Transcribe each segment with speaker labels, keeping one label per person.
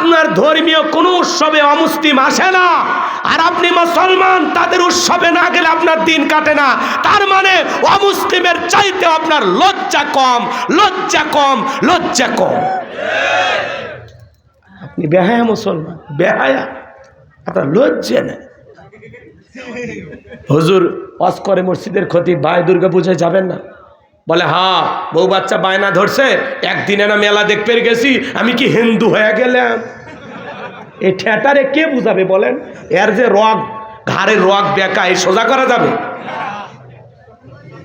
Speaker 1: আপনার ধর্মীয় কোনো উৎসবে অমুসলিম আসে না। আর আপনি মুসলমান, তাদের উৎসবে না গেলে আপনার দিন কাটে না। তার মানে অমুসলিমের চাইতে আপনার লজ্জা কম লজ্জা কম লজ্জা কম। আপনি বেহায়া মুসলমান, বেহায়া। আপনার লজ্জা নেই। হুজুর, অস্করে মসজিদের ক্ষতি বায় দুর্গা পূজায় যাবেন না। বলে হ্যাঁ বউ বাচ্চা বায়না ধরছে, একদিনে না মেলা দেখতে গেছি, আমি কি হিন্দু হয়ে গেলাম? এই ঠেটারে কে বুঝাবে বলেন? এর যে রগ ঘাড়ের রগ বেকা, এই সোজা করা যাবে?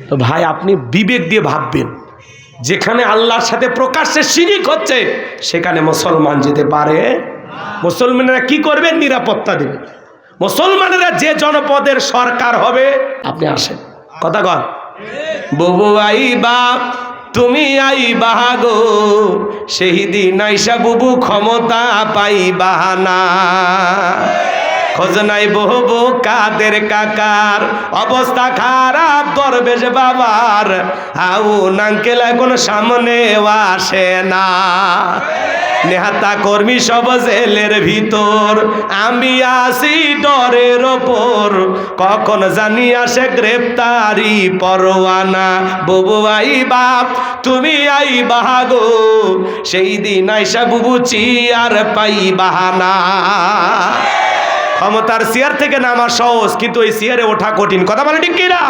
Speaker 1: তো ভাই, আপনি বিবেক দিয়ে ভাববেন, যেখানে আল্লাহর সাথে প্রকাশ্যে শিরিক হচ্ছে, সেখানে মুসলমান যেতে পারে? মুসলমানেরা কি করবেন নিরাপত্তা দেবে। মুসলমানেরা যে জনপদের সরকার হবে, আপনি আসেন। কথা কন। ববু আইবা তুমি আইবা গো সেই দিন আইসা বুবু ক্ষমতা পাইবা না। খোঁজ নাই বহু কাদের কাকার? অবস্থা খারাপ, দরবেশ বাবার। আউ নাঙ্কেল এখন সামনে আসে না। নেহাতা কর্মী সব জেলের ভিতর। আমি আসি ডরের ওপর। কখন জানি আসে গ্রেপ্তারি পরোয়ানা। বুবু আই বাপ, তুমি আই বাহাগো। সেই দিন আইসা বুবু চিয়ার পাই বাহানা। ক্ষমতার চেয়ার থেকে নামা সহজ, কিন্তু ওই চেয়ারে ওঠা কঠিন। কথা বলে ঠিক কিনা?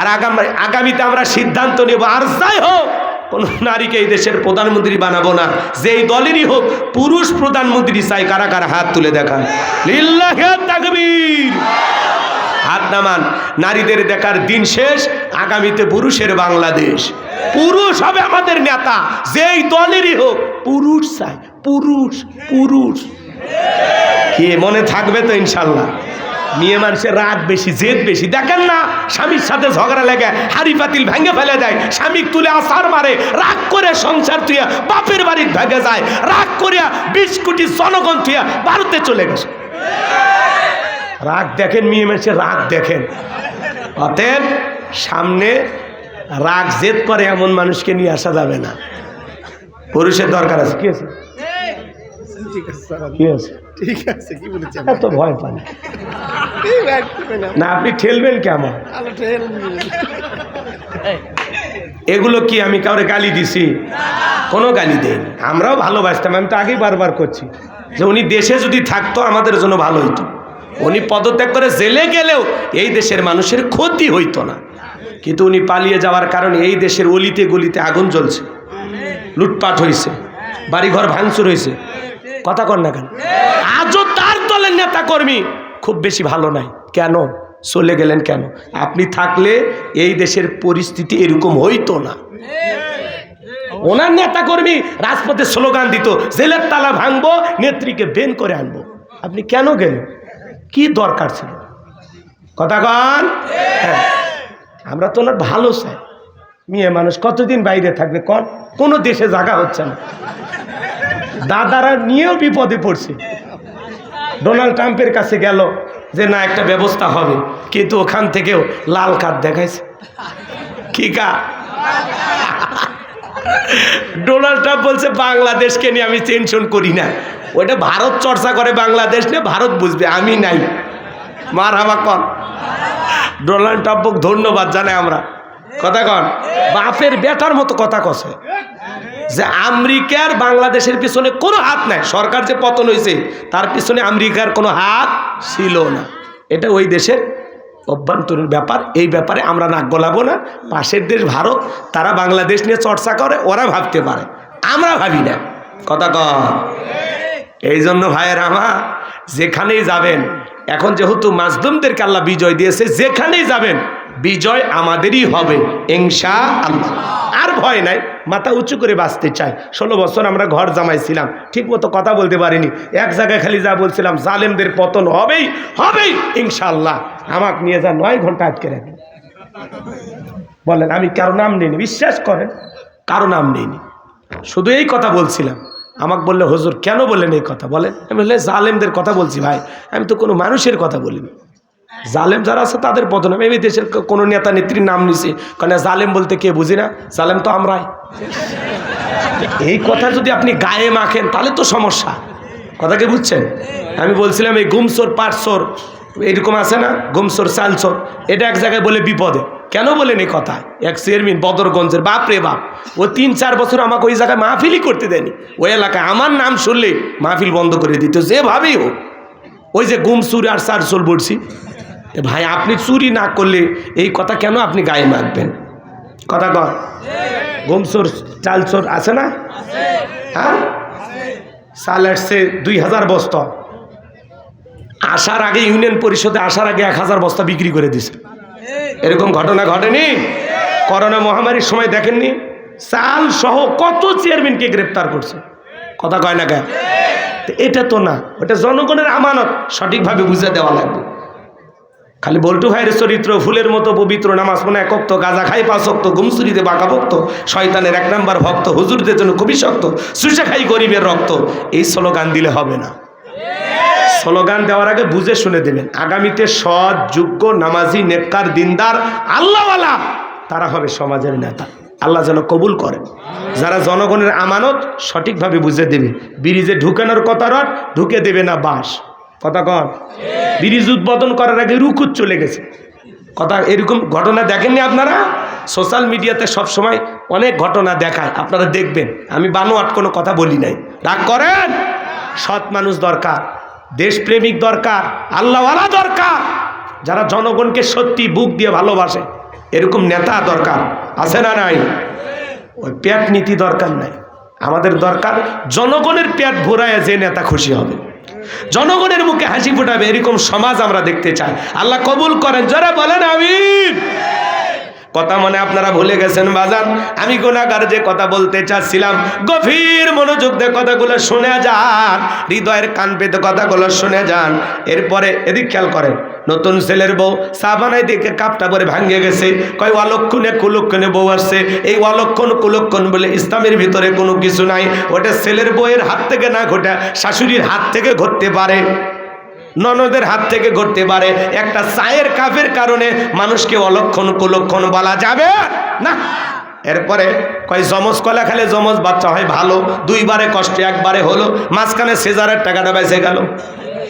Speaker 1: আর আগামী আগামীতে আমরা সিদ্ধান্ত নেব, আর যাই হোক, কোন নারীকে এই দেশের প্রধানমন্ত্রী বানাবো না। যেই দলেরই হোক, পুরুষ প্রধানমন্ত্রী চাই কারা কারা হাত তুলে দেখান। তাকবীর। হাত নামান, নারীদের দেখার দিন শেষ, আগামীতে পুরুষের বাংলাদেশ। পুরুষ হবে আমাদের নেতা, যেই দলেরই হোক, পুরুষ চাই, পুরুষ পুরুষ। কি মনে থাকবে তো ইনশাল্লাহ? মেয়ে মানুষের রাগ বেশি, জেদ বেশি। দেখেন না, স্বামীর সাথে ঝগড়া লেগে হাড়ি পাতিল ভেঙে ফেলে দেয়। স্বামী তুলে আসার মারে রাগ করে সংসার তুইয়া বাপের বাড়ির ভেঙে যায়। রাগ করিয়া বিশ কোটি জনগণ তুইয়া ভারতে চলে গেছে। রাগ দেখেন, মেয়ে মানুষের রাগ দেখেন। অতএব সামনে রাগ, জেদ করে এমন মানুষকে নিয়ে আসা যাবে না। পুরুষের দরকার আছে। কি আছে?
Speaker 2: ঠিক আছে স্যার।
Speaker 1: কি আছে।
Speaker 2: ঠিক আছে কি বলেছেন?
Speaker 1: এত ভয় পান।
Speaker 2: এই ব্যাগ দিবেন না।
Speaker 1: আপনি ঠেলবেন কেমন এগুলো কি আমি কাউরে গালি দিছি? কোনো গালি দেয়নি আমরাও ভালোবাসতাম আমি তো আগেই বারবার করছি। যে উনি দেশে যদি থাকতো আমাদের জন্য ভালো হইতো। উনি পদত্যাগ করে জেলে গেলেও এই দেশের মানুষের ক্ষতি হইতো না। কিন্তু উনি পালিয়ে যাওয়ার কারণে এই দেশের অলিতে গলিতে আগুন জ্বলছে। লুটপাট হয়েছে বাড়িঘর ভাঙচুর হয়েছে কথা কর না কেন? আজও তার দলের নেতা কর্মী খুব বেশি ভালো নাই। কেন? চলে গেলেন কেন? আপনি থাকলে এই দেশের পরিস্থিতি এরকম হইতো না। ওনার নেতা কর্মী রাজপথে স্লোগান দিত, জেলের তালা ভাঙবো, নেত্রীকে বেন করে আনব। আপনি কেন গেলেন? কি দরকার ছিল? কথা কন? হ্যাঁ। আমরা তো ওনার ভালো চাই মেয়ে মানুষ কতদিন বাইরে থাকবে কন? কোনো দেশে জায়গা হচ্ছে না। দাদারা নিয়েও বিপদে পড়ছে। ডোনাল্ড ট্রাম্পের কাছে গেল যে, না, একটা ব্যবস্থা হবে। কিন্তু ওখান থেকেও লাল কার্ড দেখাইছে। কি কার্ড? ডোনাল্ড ট্রাম্প বলছে, বাংলাদেশকে নিয়ে আমি টেনশন করি না। ওইটা ভারত চর্চা করে, বাংলাদেশ নিয়ে ভারত বুঝবে, আমি নাই। মার হামা কন ডোনাল্ড ট্রাম্পক ধন্যবাদ জানাই আমরা। কথা কন? বাপের বেটার মতো কথা কছে। যে আমেরিকার বাংলাদেশের পিছনে কোনো হাত নাই। সরকার যে পতন হয়েছে, তার পিছনে আমেরিকার কোনো হাত ছিল না। এটা ওই দেশের অভ্যন্তরীণ ব্যাপার। এই ব্যাপারে আমরা নাক গলাবো না। পাশের দেশ ভারত, তারা বাংলাদেশ নিয়ে চর্চা করে, ওরা ভাবতে পারে। আমরা ভাবি না। কথা কন এই জন্য ভাইয়ের আমার যেখানেই যাবেন, এখন যেহেতু মাজদুমদেরকে আল্লাহ বিজয় দিয়েছে, যেখানেই যাবেন বিজয় আমাদেরই হবে আল্লাহ আর ভয় নাই, মাথা উঁচু করে বাঁচতে চাই ষোলো বছর আমরা ঘর জামাইছিলাম, ঠিক মতো কথা বলতে পারিনি। এক জায়গায় খালি যা বলছিলাম, জালেমদের পতন হবেই হবেই ইনশাল্লাহ আমাকে নিয়ে যা, নয় ঘণ্টা আটকে রাখেন বলেন, আমি কারও নাম নিইনি, বিশ্বাস করেন, কারও নাম নিইনি। শুধু এই কথা বলছিলাম। আমাকে বললে, হুজুর, কেন বললেন এই কথা? বলেন, আমি বললে জালেমদের কথা বলছি ভাই, আমি তো কোনো মানুষের কথা বলিনি। জালেম যারা আছে তাদের পতন আমি এই দেশের কোনো নেতা নেত্রীর নাম নিছি। কারণ জালেম বলতে কে বুঝি না? জালেম তো আমরাই। এই কথা যদি আপনি গায়ে মাখেন, তাহলে তো সমস্যা। কথা কি বুঝছেন? আমি বলছিলাম এই গুমসোর, পাটসোর, এরকম আছে না? গুমসোর, চালসোর, এটা এক জায়গায় বলে বিপদে। কেন বলেন এই কথা? এক চেয়ারম্যান, বদরগঞ্জের, বাপ রে বাপ। ও তিন, চার বছর আমাকে ওই জায়গায় মাহফিলই করতে দেয়নি। ওই এলাকায় আমার নাম শুনলে মাহফিল বন্ধ করে দিত। যেভাবেই হোক। ওই যে গুম চুরি আর চোর বলছি ভাই, আপনি চুরি না করলে এই কথা কেন আপনি গায়ে মাখবেন? কথা কর গুম চোর চাল চোর আছে না? হ্যাঁ? চাল আসছে দুই হাজার বস্তা। আসার আগে ইউনিয়ন পরিষদে আসার আগে এক হাজার বস্তা বিক্রি করে দিছে। এরকম ঘটনা ঘটেনি? করোনা মহামারীর সময় দেখেননি? চাল সহ কত চেয়ারম্যানকে গ্রেপ্তার করছে? কথা কয় না কেন? এটা তো না, ওটা জনগণের আমানত, সঠিকভাবে বুঝে দেওয়া লাগবে। খালি বল্টু ভাইয়ের চরিত্র, ফুলের মতো পবিত্র নামাজ মনে একক্ত, গাজা খাই পাশক্ত গুমসুরিতে বাঁকা ভক্ত, শয়তানের এক নাম্বার ভক্ত, হুজুরদের জন্য খুবই শক্ত, সুসে খাই গরিবের রক্ত। এই স্লোগান দিলে হবে না। স্লোগান দেওয়ার আগে বুঝে শুনে দেবেন, আগামীতে সৎ, যোগ্য, নামাজি, নেককার, দিনদার, আল্লাহওয়ালা, তারা হবে সমাজের নেতা। আল্লাহ যেন কবুল করেন যারা জনগণের আমানত সঠিকভাবে বুঝে দেবে, ব্রিজে ঢুকানোর কথা রট ঢুকে দেবে না বাঁশ। কথা কন ব্রিজ উদ্বোধন করার আগে রুকুত চলে গেছে। কথা, এরকম ঘটনা দেখেননি আপনারা? সোশ্যাল মিডিয়াতে সব সময় অনেক ঘটনা দেখায়, আপনারা দেখবেন। আমি বানোয়াট কোনো কথা বলি নাই। রাগ করেন? সৎ মানুষ দরকার, দেশপ্রেমিক দরকার, আল্লাহওয়ালা দরকার, যারা জনগণকে সত্যি বুক দিয়ে ভালোবাসে। এরকম নেতা দরকার, আছে না নাই? ওই প্যাট নীতি দরকার নাই। আমাদের দরকার জনগণের প্যাট ভরায় যে নেতা খুশি হবে। জনগণের মুখে হাসি ফুটাবে, এরকম সমাজ আমরা দেখতে চাই। আল্লাহ কবুল করেন যারা বলেন আমি কথা মনে আপনারা ভুলে গেছেন বাজান? আমি গুণাগার যে কথা বলতে চাচ্ছিলাম, গভীর মনোযোগ দিয়ে কথাগুলো শুনে যান, হৃদয়ের কান পেতে কথাগুলো শুনে যান। এরপরে এদিক খেয়াল করেন, নতুন ছেলের বউ সাবানাই দিকে কাপটা পরে ভাঙ্গে গেছে। কয় অলক্ষণে কুলক্ষণে বউ আসছে। এই অলক্ষণ কুলক্ষণ বলে ইসলামের ভিতরে কোনো কিছু নাই। ওটা ছেলের বউয়ের হাত থেকে না ঘটা, শাশুড়ির হাত থেকে ঘটতে পারে। ননদের হাত থেকে ঘটতে পারে। একটা চায়ের কাপের কারণে মানুষকে অলক্ষণ কুলক্ষণ বলা যাবে না। এরপরে কয়, জমজ কলা খেলে জমজ বাচ্চা হয় ভালো। দুইবারে কষ্ট, একবারে হলো। মাঝখানে সেজারের টাকাটা বেঁচে গেল।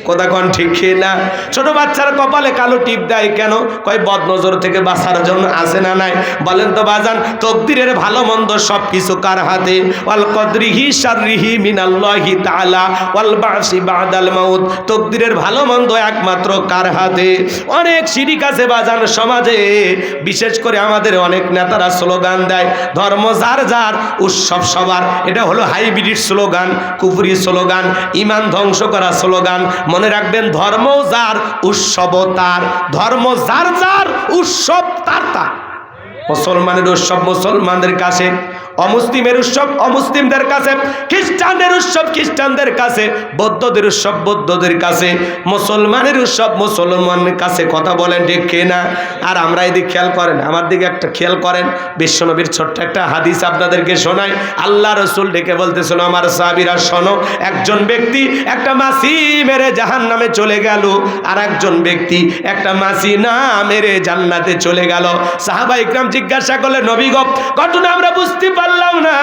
Speaker 1: কোথা কোন ঠিক না ছোট বাচ্চার কপালে কালো টিপ দেয় কেন? কয়, বদনজর থেকে বাঁচার জন্য আসে না নাই? বলেন তো বাজান, তকদিরের ভালো মন্দ সব কিছু কার হাতে? ওয়াল কদরিহি শাররিহি মিনাল্লাহি তাআলা, ওয়াল বাসি বাদাল মাউত। তকদিরের ভালো মন্দ একমাত্র কার হাতে? অনেক শিরিক আছে বাজান সমাজে, বিশেষ করে আমাদের অনেক নেতারা স্লোগান দেয়, ধর্ম যার যার, উৎসব সবার। এটা হলো হাইব্রিড স্লোগান, কুফরি স্লোগান, ইমান ধ্বংস করা স্লোগান মনে রাখবেন ধর্ম যার উৎসব তার। ধর্ম যার যার উৎসব তার তার। মুসলমানের উৎসব মুসলমানদের কাছে, অমুসলিমের উৎসব অমুসলিমদের কাছে, খ্রিস্টানদের উৎসব খ্রিস্টানদের কাছে, বৌদ্ধদের উৎসব বৌদ্ধদের কাছে, মুসলমানের উৎসব মুসলমানের কাছে, কথা বলেন ঠিক কে না? আর আমরা এদিকে খেয়াল করেন, আমার দিকে একটা খেয়াল করেন, বিশ্বনবীর ছোট্ট একটা হাদিস আপনাদেরকে শোনায় আল্লাহ রসুল ডেকে বলতেছিল, আমার সাবিরা শোনো, একজন ব্যক্তি একটা মাসি মেরে জাহান নামে চলে গেল আর একজন ব্যক্তি একটা মাসি না মেরে জান্নাতে চলে গেল। সাহাবা ইকরাম জিজ্ঞাসা করলে, নবী গপ ঘটনা আমরা বুঝতে পারলাম না?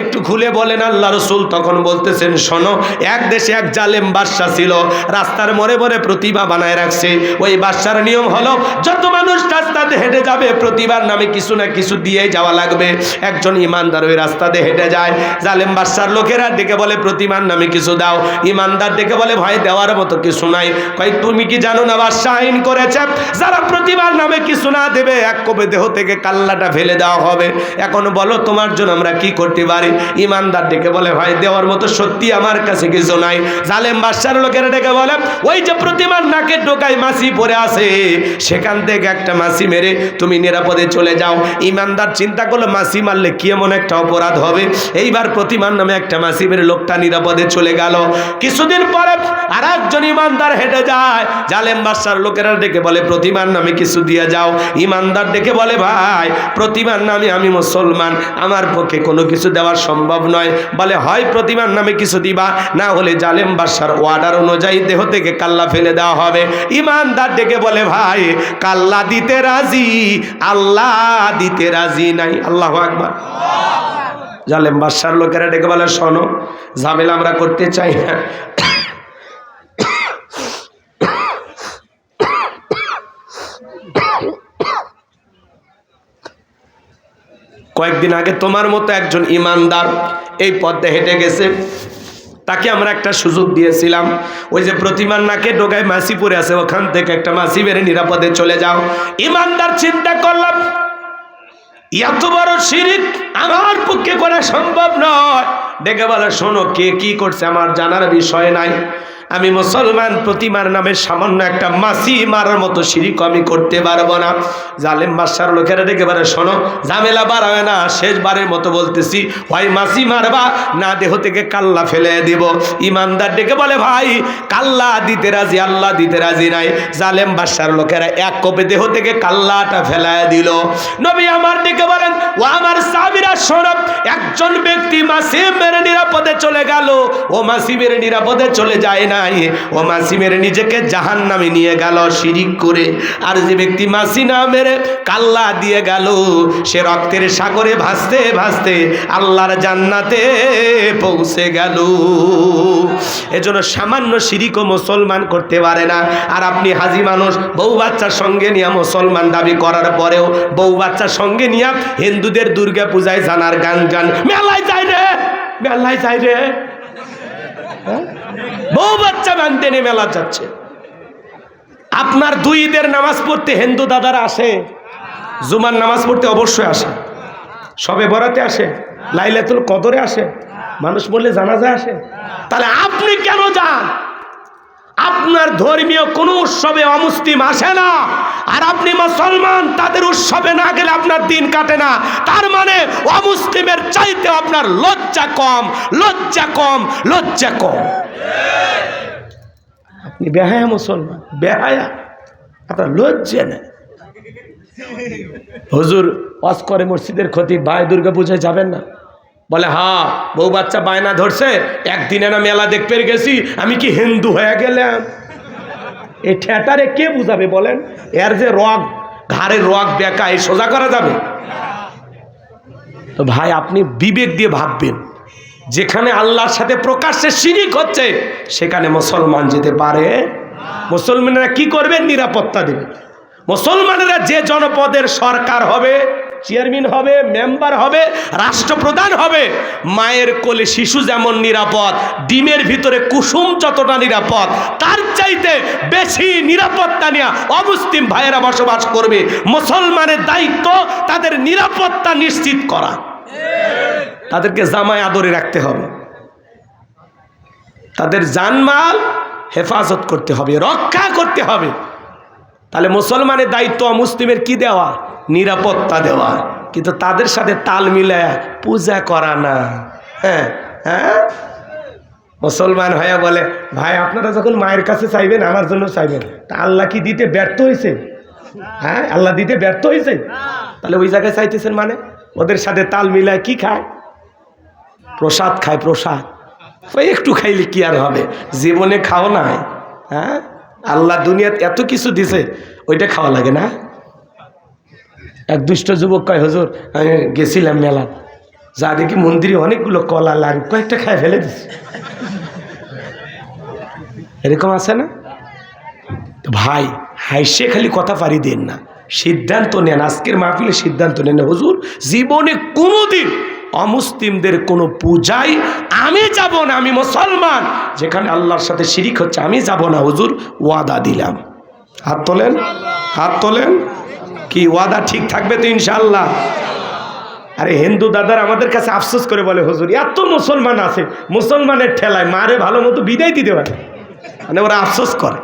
Speaker 1: একটু খুলে বলেন, আল্লাহ রসুল তখন বলতেছেন, শোনো, এক দেশে এক জালেম বাদশা ছিল, রাস্তার মরে মরে প্রতিভা বানায় রাখছে। ওই বাদশার নিয়ম হলো, যত মানুষ রাস্তাতে হেঁটে যাবে প্রতিবার নামে কিছু না কিছু দিয়ে যাওয়া লাগবে। একজন ইমানদার ওই রাস্তাতে হেঁটে যায়। জালেম বাদশার লোকেরা ডেকে বলে, প্রতিমার নামে কিছু দাও। ইমানদার ডেকে বলে, ভয় দেওয়ার মতো কিছু নাই। কয়, তুমি কি জানো না, বাদশাহ আইন করেছে? যারা প্রতিমার নামে কিছু না দেবে, এক কবে দেহ থেকে কাল্লাটা ফেলে দেওয়া হবে। এখন বলো, তোমার জন্য আমরা কি করতে পারি? ইমানদার ডেকে বলে, ভাই, দেওয়ার মতো সত্যি আমার কাছে কিছু নাই। জালেম বাদশার লোকেরা ডেকে বলে, ওই যে প্রতিমার নাকে ঢোকায় মাসি পরে আছে, সেখান থেকে একটা মাসি মেরে তুমি নিরাপদে চলে যাও। ইমানদার চিন্তা করল মাসি মারলে কি এমন একটা অপরাধ হবে? এইবার প্রতিমার নামে একটা মাসি মেরে লোকটা নিরাপদে চলে গেল। কিছুদিন পরে আর একজন ইমানদার হেঁটে যায়। জালেম বাদশার লোকেরা ডেকে বলে, প্রতিমার নামে কিছু দিয়ে যাও। ইমানদার ডেকে বলে, ভাই প্রতিমার নামে আমি মুসলমান, আমার পক্ষে কোনো কিছু দেওয়া সম্ভব নয়। বলে, হয় প্রতিমার নামে কিছু দিবা, না হলে জালেম বাদশার অর্ডার অনুযায়ী দেহ থেকে কাল্লা ফেলে দেওয়া হবে। ইমানদার ডেকে বলে, ভাই, কাল্লা দিতে রাজি, আল্লাহ দিতে রাজি নাই। আল্লাহ আকবার। জালেম বাদশার লোকেরা ডেকে বলে, শোনো, ঝামেলা আমরা করতে চাই না। কয়েকদিন আগে তোমার মতো একজন ইমানদার এই পথে হেঁটে গেছে। তাকে আমরা একটা সুযোগ দিয়েছিলাম। ওই যে প্রতিমার নাকে ডোগায় মাসি পরে আছে, ওখান থেকে একটা মাসি বেড়ে নিরাপদে চলে যাও। ইমানদার চিন্তা করলাম, এত বড় শিরিক আমার পক্ষে করা সম্ভব নয়। ডেকে বলে, শোনো, কে কি করছে আমার জানার বিষয় নাই। আমি মুসলমান, প্রতিমার নামে সামান্য একটা মাসি মারার মতো শিরিক আমি করতে পারব না। জালেম বাসার লোকেরা ডেকে বলে, শোনো, ঝামেলা বাড়াবে না, শেষবারের মতো বলতেছি, হয় মাসি মারবা, না দেহ থেকে কাল্লা ফেলে দিব। ইমানদার ডেকে বলে, ভাই, কাল্লা দিতে রাজি, আল্লাহ দিতে রাজি নাই। জালেম বাসার লোকেরা এক কপে দেহ থেকে কাল্লাটা ফেলায় দিল। নবী আমার ডেকে বলেন, ও আমার সাবিরা সরব একজন ব্যক্তি মাসিমের নিরাপদে চলে গেল। ও মাসিমের নিরাপদে চলে যায় নাই। ও মাসি মেরে নিজেকে জাহান নামে নিয়ে গেল শিরিক করে। আর যে ব্যক্তি মাসি না মেরে কাল্লা দিয়ে গেল, সে রক্তের সাগরে ভাসতে ভাসতে আল্লাহর জান্নাতে পৌঁছে গেল। এজন্য সামান্য শিরিকও মুসলমান করতে পারে না। আর আপনি হাজি মানুষ, বউ বাচ্চার সঙ্গে নিয়ে মুসলমান দাবি করার পরেও বউ বাচ্চার সঙ্গে নিয়ে হিন্দুদের দুর্গা পূজায় জানার গান গান। মেলায় যাই রে, মেলায় যাই রে। হ্যাঁ? বউ বাচ্চা মানতে নিয়ে মেলা যাচ্ছে। আপনার দুই ঈদের নামাজ পড়তে হিন্দু দাদারা আসে, জুমার নামাজ পড়তে অবশ্যই আসে। সবে বরাতে আসে, লাইলাতুল কদরে আসে, মানুষ বললে জানাজা আসে। তাহলে আপনি কেন যান? আপনার ধর্মীয় কোনো উৎসবে অমুসলিম আসে না। আর আপনি মুসলমান, তাদের উৎসবে না গেলে আপনার দিন কাটে না। তার মানে অমুসলিমের চাইতে আপনার লজ্জা কম লজ্জা কম লজ্জা কম। আপনি বেহায়া মুসলমান, বেহায়া। আপনার লজ্জা নেই। হুজুর অস্করে মসজিদের ক্ষতি বায় দুর্গা পূজায় যাবেন না। বলে হ্যাঁ বউ বাচ্চা বায়না ধরছে, একদিনে না মেলা দেখতে গেছি, আমি কি হিন্দু হয়ে গেলাম? এই ঠেটারে কে বুঝাবে বলেন? এর যে রগ ঘাড়ের রগ বেকা এই সোজা করা যাবে? তো ভাই, আপনি বিবেক দিয়ে ভাববেন, যেখানে আল্লাহর সাথে প্রকাশ্যে শিরিক হচ্ছে, সেখানে মুসলমান যেতে পারে। মুসলমানেরা কি করবেন নিরাপত্তা দেবে। মুসলমানেরা যে জনপদের সরকার হবে চেয়ারম্যান হবে, মেম্বার হবে, রাষ্ট্রপ্রধান হবে। মায়ের কোলে শিশু যেমন নিরাপদ, ডিমের ভিতরে কুসুম যতটা নিরাপদ, তার চাইতে বেশি নিরাপত্তা নেওয়া অমুসলিম ভাইয়েরা বসবাস করবে। মুসলমানের দায়িত্ব তাদের নিরাপত্তা নিশ্চিত করা। তাদেরকে জামায় আদরে রাখতে হবে। তাদের জানমাল হেফাজত করতে হবে, রক্ষা করতে হবে। তাহলে মুসলমানের দায়িত্ব মুসলিমের কি দেওয়া? নিরাপত্তা দেওয়া। কিন্তু তাদের সাথে তাল মিলায় পূজা করা না। হ্যাঁ হ্যাঁ? মুসলমান হয়ে বলে, ভাই, আপনারা যখন মায়ের কাছে চাইবেন, আমার জন্য চাইবেন। তা আল্লাহ কি দিতে ব্যর্থ হয়েছে হ্যাঁ আল্লাহ দিতে ব্যর্থ হয়েছে তাহলে ওই জায়গায় চাইতেছেন মানে? ওদের সাথে তাল মিলায় কি খায়? প্রসাদ খায়, প্রসাদ। একটু খাইলে কি আর হবে? জীবনে খাও না হ্যাঁ? আল্লাহ দুনিয়াতে এত কিছু দিছে, ওইটা খাওয়া লাগে না। এক দুষ্ট যুবক কয়, হজুর, আমি গেছিলাম মেলা যা দেখি মন্দিরে অনেকগুলো কলা, লাড়ু, কয়েকটা খায় ফেলে দিছি। এরকম আছে না? ভাই, হাইসে খালি কথা পারি দেন না। সিদ্ধান্ত নেন, আজকের মাহফিলে সিদ্ধান্ত নেন, হুজুর, জীবনে কোনোদিন অমুসলিমদের কোনো পূজাই আমি যাব না, আমি মুসলমান। যেখানে আল্লাহর সাথে শিরিক হচ্ছে, আমি যাব না। হুজুর, ওয়াদা দিলাম। হাত তোলেন হাত তোলেন। কি, ওয়াদা ঠিক থাকবে তো ইনশাল্লাহ আরে হিন্দু দাদার আমাদের কাছে আফসোস করে বলে, হুজুর, এত মুসলমান আছে, মুসলমানের ঠেলায় মারে ভালো মতো বিদায় দিতে পারে। মানে ওরা আফসোস করে।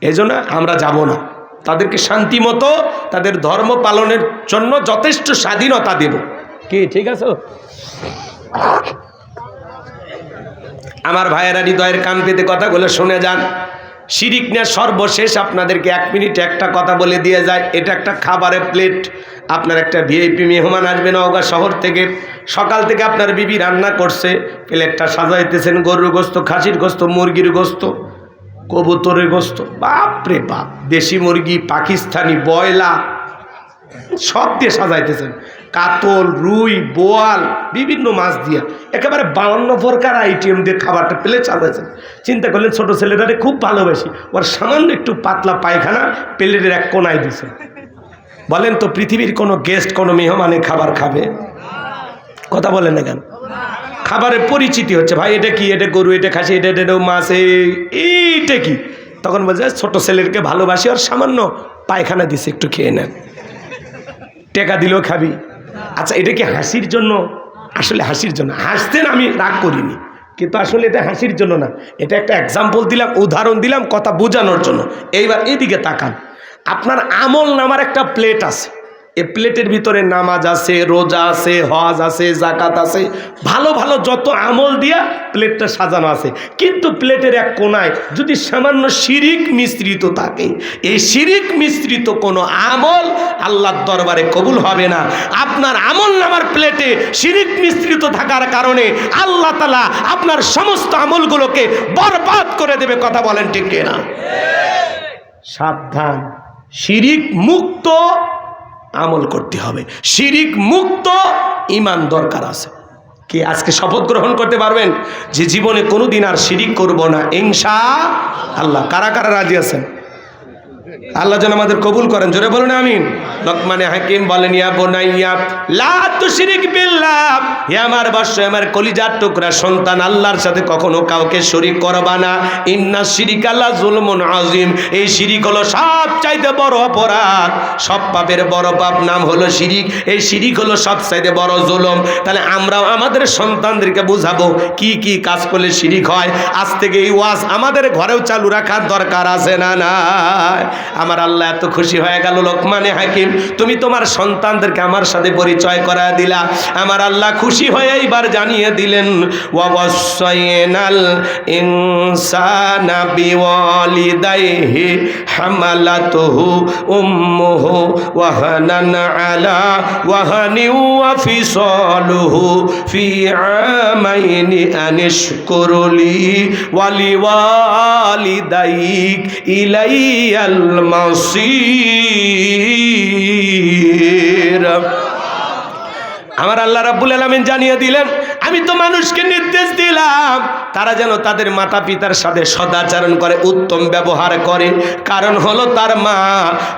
Speaker 1: এই আমরা যাব না। তাদেরকে শান্তি মতো, তাদের ধর্ম পালনের জন্য যথেষ্ট স্বাধীনতা দেব। কি, ঠিক আছে? আমার ভাইয়েরা হৃদয়ের কান পেতে কথাগুলো শুনে যান। শিরিক নিয়ে সর্বশেষ আপনাদেরকে এক মিনিট একটা কথা বলে দিয়ে যায়। এটা একটা খাবারের প্লেট। আপনার একটা ভিআইপি মেহমান আসবে নওগাঁ শহর থেকে। সকাল থেকে আপনার বিবি রান্না করছে। প্লেটটা সাজাইতেছেন, গরুর গোস্ত, খাসির গোস্ত, মুরগির গোস্ত, কবুতরের গোস্ত। বাপরে বাপ, দেশি মুরগি, পাকিস্তানি বয়লা সব দিয়ে সাজাইতেছেন। কাতল, রুই, বোয়াল, বিভিন্ন মাছ দিয়ে। একেবারে বাউন্ন প্রকার আইটেম দিয়ে খাবারটা প্লেট সাজাইছেন চিন্তা করলেন ছোটো ছেলেটারে খুব ভালোবাসি। ওর সামান্য একটু পাতলা পায়খানা প্লেটের এক কোনায় দিছে। বলেন তো, পৃথিবীর কোনো গেস্ট কোনো মেহমানে খাবার খাবে? কথা বলেন না কেন? খাবারের পরিচিতি হচ্ছে, ভাই, এটা কি? এটা গরু, এটা খাসি, এটা এটা মাছ, এই- এইটা কি? তখন বলছে, ছোট ছেলেকে ভালোবাসি আর সামান্য পায়খানা দিছে, একটু খেয়ে নেন। টেকা দিলেও খাবি। আচ্ছা এটা কি হাসির জন্য? আসলে হাসির জন্য। হাসতেন আমি রাগ করিনি। কিন্তু আসলে এটা হাসির জন্য না। এটা একটা এক্সাম্পল দিলাম, উদাহরণ দিলাম, কথা বোঝানোর জন্য। এইবার এদিকে তাকান। আপনার আমল নামার একটা প্লেট আছে। এই প্লেটের ভিতরে নামাজ আছে রোজা আছে হজ আছে জাকাত আছে। ভালো ভালো যত আমল দিয়া প্লেটটা সাজানো আছে। কিন্তু প্লেটের এক কোনায় যদি সামান্য শিরিক মিশ্রিত থাকে এই শিরিক মিশ্রিত কোনো আমল আল্লাহর দরবারে কবুল হবে না। আপনার আমল নামার প্লেটে শিরিক মিশ্রিত থাকার কারণে আল্লাহ তালা আপনার সমস্ত আমলগুলোকে বরবাদ করে দেবে কথা বলেন ঠিক না সাবধান। শিরিক মুক্ত আমল করতে হবে। শিরিক মুক্ত ইমান দরকার আছে। কি আজকে শপথ গ্রহণ করতে পারবেন? যে জীবনে কোনোদিন আর শিরিক করব না, ইনশা আল্লাহ। কারা কারা রাজি আছেন? আল্লাহ যেন আমাদের কবুল করেন। জোরে বলুন আমিন। লোকমানে হাকিম বলেন, ইয়া বোনাইয়া, লা তুশরিক বিল্লাহ। হে আমার বাস আমার কলিজার টুকরা সন্তান, আল্লাহর সাথে কখনো কাউকে শরীক করবা না। ইন্না শিরিক আল্লাহ জুলমুন আজিম এই শিরিক হলো সব চাইতে বড় অপরাধ। সব পাপের বড় পাপ নাম হলো শিরিক এই শিরিক হলো সব চাইতে বড় জুলম। তাহলে আমরাও আমাদের সন্তানদেরকে বুঝাবো কি কি কাজ করলে শিরিক হয়। আজ থেকে এই ওয়াজ আমাদের ঘরেও চালু রাখার দরকার আছে না না আমার আল্লাহ এত খুশি হয়ে গেল, লোকমানে হাকিম, তুমি তোমার সন্তানদেরকে আমার সাথে পরিচয় করা দিলা। আমার আল্লাহ খুশি হয়ে এইবার জানিয়ে দিলেন ওয়াসাইনাল ইনসানা হামালাতুহু আলা ইলাইয়াল আমার আল্লাহ রাব্বুল আলামিন জানিয়ে দিলেন আমি তো মানুষকে নির্দেশ দিলাম তারা যেন তাদের মাতা পিতার সাথে সদাচরণ করে, উত্তম ব্যবহার করে। কারণ হলো তার মা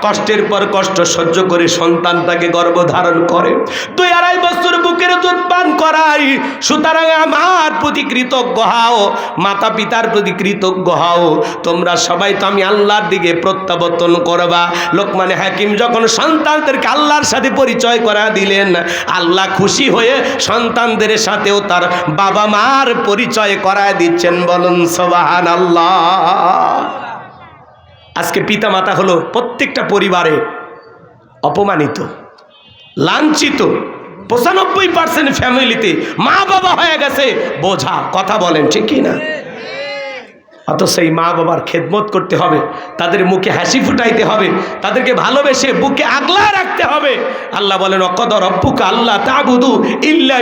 Speaker 1: কষ্টের পর কষ্ট সহ্য করে সন্তানটাকে গর্ভধারণ করে। দুই আড়াই বছর বুকের দুধ পান করাই, সুতরাং আমার প্রতি কৃতজ্ঞ হাও মাতা পিতার প্রতি কৃতজ্ঞ হাও। তোমরা সবাই তো আমি আল্লাহর দিকে প্রত্যাবর্তন করবা। লোকমানে হাকিম যখন সন্তানদেরকে আল্লাহর সাথে পরিচয় করা দিলেন, আল্লাহ খুশি হয়ে সন্তানদের সাথেও তার বাবা মার পরিচয় করায় দিচ্ছেন বলুন সোবাহান আল্লাহ আজকে পিতা মাতা হলো প্রত্যেকটা পরিবারে অপমানিত, লাঞ্ছিত, পঁচানব্বই পার্সেন্ট ফ্যামিলিতে মা বাবা হয়ে গেছে, বোঝা, কথা বলেন, ঠিক না অত সেই মা বাবার খেদমত করতে হবে, তাদের মুখে হাসি ফুটাইতে হবে, তাদেরকে ভালোবেসে বুকে আগলা রাখতে হবে। আল্লাহ বলেন, অকদ রব্বুকা আল্লাহ তাবুদু ইল্লা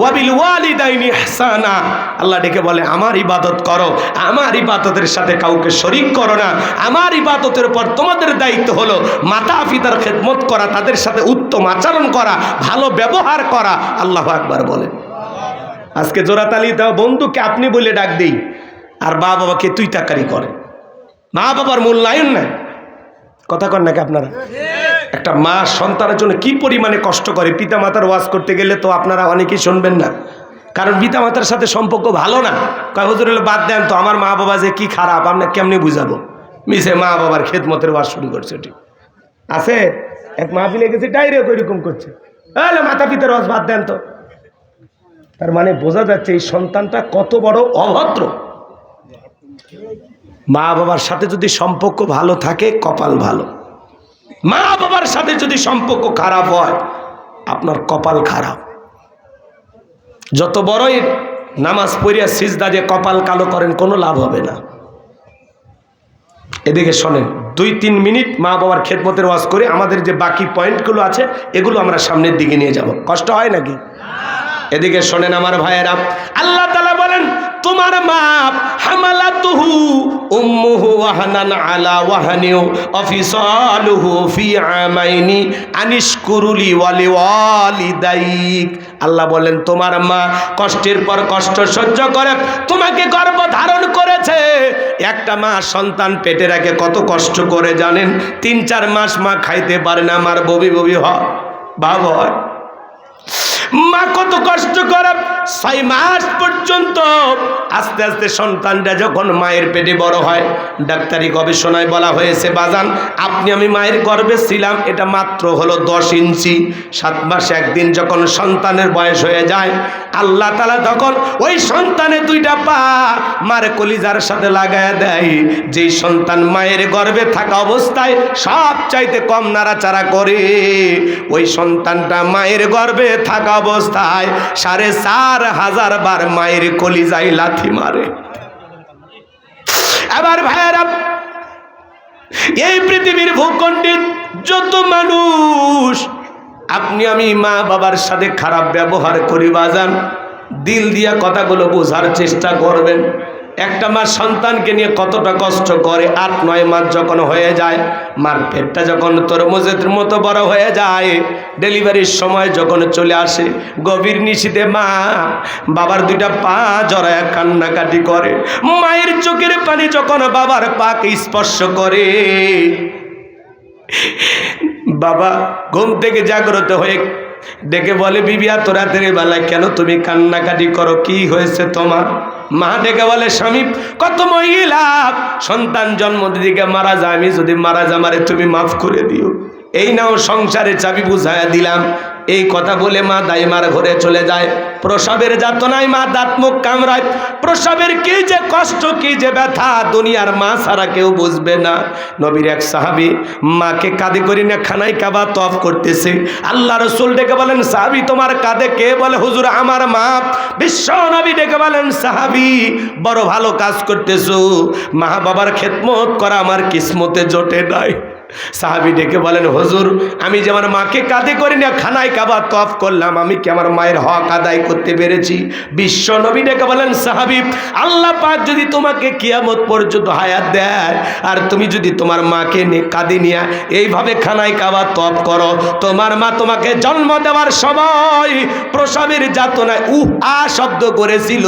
Speaker 1: ওয়াবিল ইহসানা। আল্লাহ ডেকে বলে, আমার ইবাদত করো, আমার ইবাদতের সাথে কাউকে শরিক করো না। আমার ইবাদতের পর তোমাদের দায়িত্ব হলো মাতা পিতার খেদমত করা, তাদের সাথে উত্তম আচরণ করা, ভালো ব্যবহার করা। আল্লাহ একবার বলেন। আজকে জোরাতালি দাও, বন্ধুকে আপনি বলে ডাক দেই। আর মা বাবাকে তুই তাকারি করে। মা বাবার মূল্যায়ন নাই। কথা কন নাকি আপনারা? একটা মা সন্তানের জন্য কি পরিমাণে কষ্ট করে? পিতা মাতার ওয়াজ করতে গেলে তো আপনারা অনেকেই শুনবেন না। কারণ পিতা মাতার সাথে সম্পর্ক ভালো না। কয়, হুজুর বাদ দেন তো, আমার মা বাবা যে কি খারাপ আপনার কেমনি বুঝাবো? মিশে মা বাবার খেদমতের ওয়াজ শুরু করছে ঠিক। আছে? এক মাহফিলে গেছে, ডাইরেক্ট ওইরকম করছে। হলে মাতা পিতার ওয়াজ বাদ দেন তো। তার মানে বোঝা যাচ্ছে এই সন্তানটা কত বড় অভদ্র। মা বাবার সাথে যদি সম্পর্ক ভালো থাকে, কপাল ভালো। মা বাবার সাথে যদি সম্পর্ক খারাপ হয়, আপনার কপাল খারাপ। যত বড়ই নামাজ পড়িয়া সিজদা যে কপাল কালো করেন, কোনো লাভ হবে না। এদিকে শোনেন, দুই তিন মিনিট মা বাবার খেদমতের ওয়াজ করে আমাদের যে বাকি পয়েন্টগুলো আছে, এগুলো আমরা সামনের দিকে নিয়ে যাব। কষ্ট হয় নাকি? এদিকে শোনেন আমার ভাইয়েরা, আল্লাহ তালা বলেন তোমার মাপ হামালাতুহু উম্মুহু ওয়াহানান আলা ওয়াহানিউ অফিসালুহু ফি আমাইনি আনিশকুরুলি ওয়ালি ওয়ালিদাইক। আল্লাহ বলেন, তোমার মা কষ্টের পর কষ্ট সহ্য করে, তোমাকে গর্ভ ধারণ করেছে। একটা মা সন্তান পেটে রাখে কত কষ্ট করে জানেন? তিন চার মাস মা খাইতে পারে না আমার ববি ববি হ ভাব হয় মা কত কষ্ট করে, ছয় মাস পর্যন্ত আস্তে আস্তে সন্তানটা যখন মায়ের পেটে বড় হয়, ডাক্তারি গবেষণায় বলা হয়েছে, বাজান, আপনি আমি মায়ের গর্ভে ছিলাম, এটা মাত্র হলো দশ ইঞ্চি। সাত মাস একদিন যখন সন্তানের বয়স হয়ে যায়, আল্লাহ তালা তখন ওই সন্তানের দুইটা পা মার কলিজার সাথে লাগায় দেয়। যেই সন্তান মায়ের গর্ভে থাকা অবস্থায় সব চাইতে কম নাড়াচাড়া করে, ওই সন্তানটা মায়ের গর্ভে থাকা অবস্থায় সাড়ে চার হাজার বার মায়ের কলিজায় লাথি মারে। আবার ভাইয়েরা, এই পৃথিবীর ভূখণ্ডের যত মানুষ, আপনি আমি মা বাবার সাথে খারাপ ব্যবহার করি, বাজান। দিল দিয়া কথাগুলো বোঝার চেষ্টা করবেন। একটা মা সন্তানকে নিয়ে কতটা কষ্ট করে আট, নয় মাস যখন হয়ে যায়, মার পেটটা যখন তরমুজের মতো বড় হয়ে যায়, ডেলিভারির সময় যখন চলে আসে, গভীর নিশীতে মা বাবার দুইটা পা জড়ায় কান্নাকাটি করে। মায়ের চোখের পানি যখন বাবার পাকে স্পর্শ করে, বাবা ঘুম থেকে জাগ্রত হয়ে ডেকে বলে, বিবিয়া, তোরা তেরে বেলায় কেন তুমি কান্নাকাটি করো? কি হয়েছে তোমার? মা ডেকে বলে, স্বামী, কত মহিলা? সন্তান জন্ম দিদিকে মারা যায়, আমি যদি মারা যা মারে তুমি মাফ করে দিও। এই নাও সংসারে চাবি বুঝাইয়া দিলাম। এই কথা বলে মা দাইমার ঘরে চলে যায়। প্রসবের যাতনায় মা দাঁত মুখ কামড়ায়। প্রসবের কি যে কষ্ট, কি যে ব্যথা, দুনিয়ার মা ছাড়া কেউ বুঝবে না। নবীর এক সাহাবি মাকে কাঁধে করি না, খানায় কাবা তফ করতেছে। আল্লাহ রসুল ডেকে বলেন, সাহাবি, তোমার কাঁধে কে? বলে, হুজুর, আমার মা। বিশ্ব নবী ডেকে বলেন, সাহাবি, বড় ভালো কাজ করতেছো। মা বাবার খেদমত করা আমার কিসমতে জোটে নাই। সাহাবি ডেকে বলেন, হুজুর, আমি যে আমার মাকে কাঁধে করি না, খানায় কাবা তফ করলাম, আমি কি আমার মায়ের হক আদায় করতে পেরেছি? বিশ্ব নবী ডেকে বলেন, সাহাবি, আল্লাহ পাক যদি তোমাকে কিয়ামত পর্যন্ত হায়াত দেয়, আর তুমি যদি তোমার মাকে কাঁধে নিয়ে এইভাবে খানায় কাবা তফ করো, তোমার মা তোমাকে জন্ম দেওয়ার সময় প্রসবের যাতনায় উ আ শব্দ করেছিল।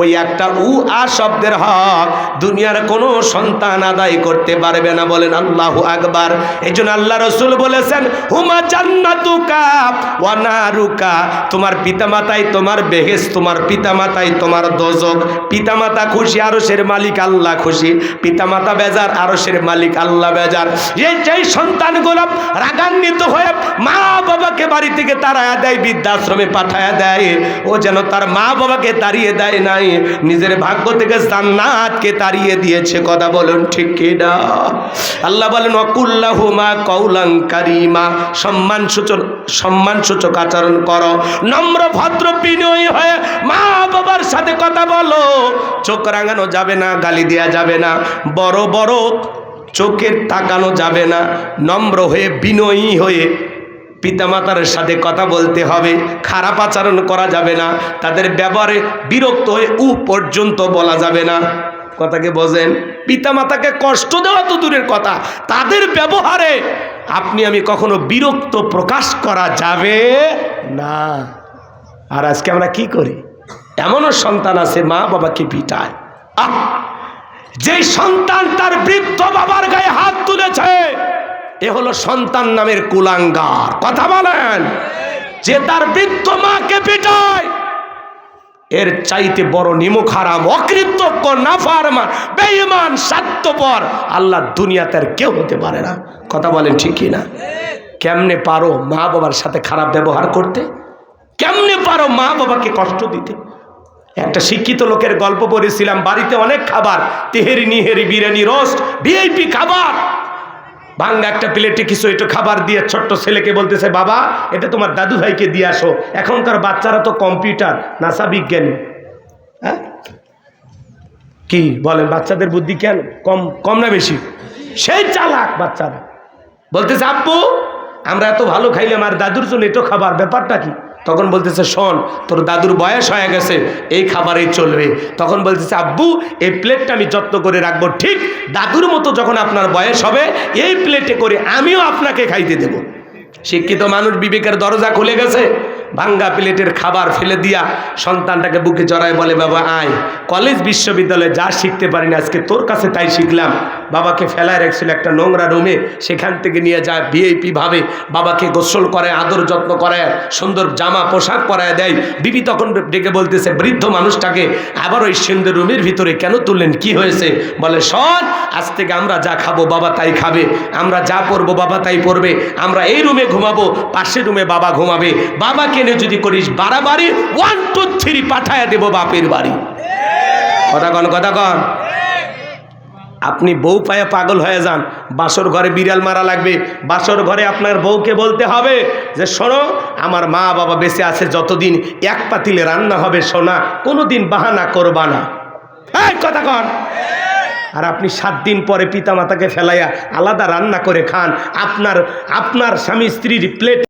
Speaker 1: ওই একটা উ আ শব্দের হক দুনিয়ার কোনো সন্তান আদায় করতে পারবে না। বলেন, আল্লাহ আকবার। এই জন্য আল্লাহ রসুল বলেছেন, হুমা জান্নাতুকা ওয়ানারুকা তোমার পিতামাতাই তোমার বেহেস তোমার পিতামাতাই তোমার দোজক। পিতামাতা খুশি, আরশের মালিক আল্লাহ খুশি। পিতামাতা বেজার, আরশের মালিক আল্লাহ বেজার। এই যেই সন্তানগুলো রাগান্বিত হয়ে মা বাবাকে বাড়ি থেকে তাড়ায়া দেয়, বৃদ্ধাশ্রমে পাঠায়া দেয়, ও যেন তার মা বাবাকে তাড়িয়ে দেয় নাই, নিজের ভাগ্য থেকে জান্নাতকে তাড়িয়ে দিয়েছে। কথা বলুন ঠিক কিনা? আল্লাহ বলেন অকুল্লাহুমা কৌলাং কারিমা। সম্মান সূচক সম্মান সূচক আচরণ করো। নম্র ভদ্র বিনয়ী হয়ে মা বাবার সাথে কথা বলো। চোখ রাঙানো যাবে না, গালি দেওয়া যাবে না। বড় বড় চোখের তাকানো যাবে না। নম্র হয়ে বিনয়ী হয়ে পিতামাতার সাথে কথা বলতে হবে। খারাপ আচরণ করা যাবে না। তাদের ব্যবহারে বিরক্ত হয়ে উ পর্যন্ত বলা যাবে না। কথাকে বোঝেন। পিতামাতাকে কষ্ট দেওয়া তো দূরের কথা। তাদের ব্যবহারে আপনি আমি কখনো বিরক্ত প্রকাশ করা যাবে না। আর আজকে আমরা কি করি? এমনও সন্তান আছে, মা বাবাকে পিটায়। আহ! যে সন্তান তার বৃদ্ধ বাবার গায়ে হাত তুলেছে, এ হলো সন্তান নামের কুলাঙ্গার। কথা বলেন। যে তার বৃদ্ধ মাকে পিটায় এর চাইতে বড় নিমুখ হারাম, অকৃতজ্ঞ, নাফারমান, বেঈমান, স্বার্থপর আল্লাহ দুনিয়াতে আর কেউ হতে পারে না। কথা বলেন ঠিকই না কেমনে পারো মা বাবার সাথে খারাপ ব্যবহার করতে? কেমনে পারো মা বাবাকে কষ্ট দিতে? একটা শিক্ষিত লোকের গল্প পড়েছিলাম, বাড়িতে অনেক খাবার, তেহেরি, নিহেরি, বিরিয়ানি, রোস্ট, ভিআইপি খাবার। ভাঙ্গা একটা প্লেটে কিছু একটু খাবার দিয়ে ছোট্ট ছেলেকে বলতেছে, বাবা, এটা তোমার দাদু ভাইকে দিয়ে আসো। এখনকার বাচ্চারা তো কম্পিউটার, নাসা বিজ্ঞানী। হ্যাঁ? কি বলেন, বাচ্চাদের বুদ্ধি কেন? কম কম না বেশি? সেই চালাক বাচ্চারা। বলতেছে, আব্বু, আমরা এত ভালো খাইলাম, আর দাদুর জন্য এটো খাবার, ব্যাপারটা কি? তখন বলতেছে, শোন, তোর দাদুর বয়স হয়ে গেছে, এই খাবারেই চলবে। তখন বলতেছে, আব্বু, এই প্লেটটা আমি যত্ন করে রাখব। ঠিক দাদুর মতো যখন আপনার বয়স হবে, এই প্লেটে করে আমিও আপনাকে খাইতে দেব। শিক্ষিত মানুষ বিবেকের দরজা খুলে গেছে। ভাঙ্গা প্লেটের খাবার ফেলে দিয়া সন্তানটাকে বুকে জড়ায় বলে, বাবা, আয়। কলেজ বিশ্ববিদ্যালয়ে যা শিখতে পারিনি আজকে তোর কাছে তাই শিখলাম। বাবাকে ফেলায় রাখছিল একটা নোংরা রুমে, সেখান থেকে নিয়ে যায় ভিআইপি ভাবে। বাবাকে গোসল করে আদর যত্ন করে সুন্দর জামা, পোশাক পরায় দেয়। বিবি তখন ডেকে বলতেছে, বৃদ্ধ মানুষটাকে আবার ওই সুন্দর রুমের ভিতরে কেন তুললেন? কি হয়েছে? বলে সৎ আজ থেকে আমরা যা খাব, বাবা তাই খাবে। আমরা যা পরবো বাবা তাই পরবে। আমরা এই রুমে ঘুমাবো, পাশের রুমে বাবা ঘুমাবে। বাবা কেনে যদি করিস বাড়াবাড়ি ওয়ান টু থ্রি পাঠায় দেবো বাপের বাড়ি। কথা কন কথা কন। আপনি বউ পায়ে পাগল হয়ে যান, বাসর ঘরে বিড়াল মারা লাগবে। বাসর ঘরে আপনার বউকে বলতে হবে যে, শোনো, আমার মা বাবা বেঁচে আছে যতদিন এক পাতিলে রান্না হবে, সোনা কোনো দিন বাহানা করবা না। এই, কথা কন। আর আপনি সাত দিন পরে পিতা মাতাকে ফেলাইয়া আলাদা রান্না করে খান। আপনার আপনার স্বামী স্ত্রীর প্লেট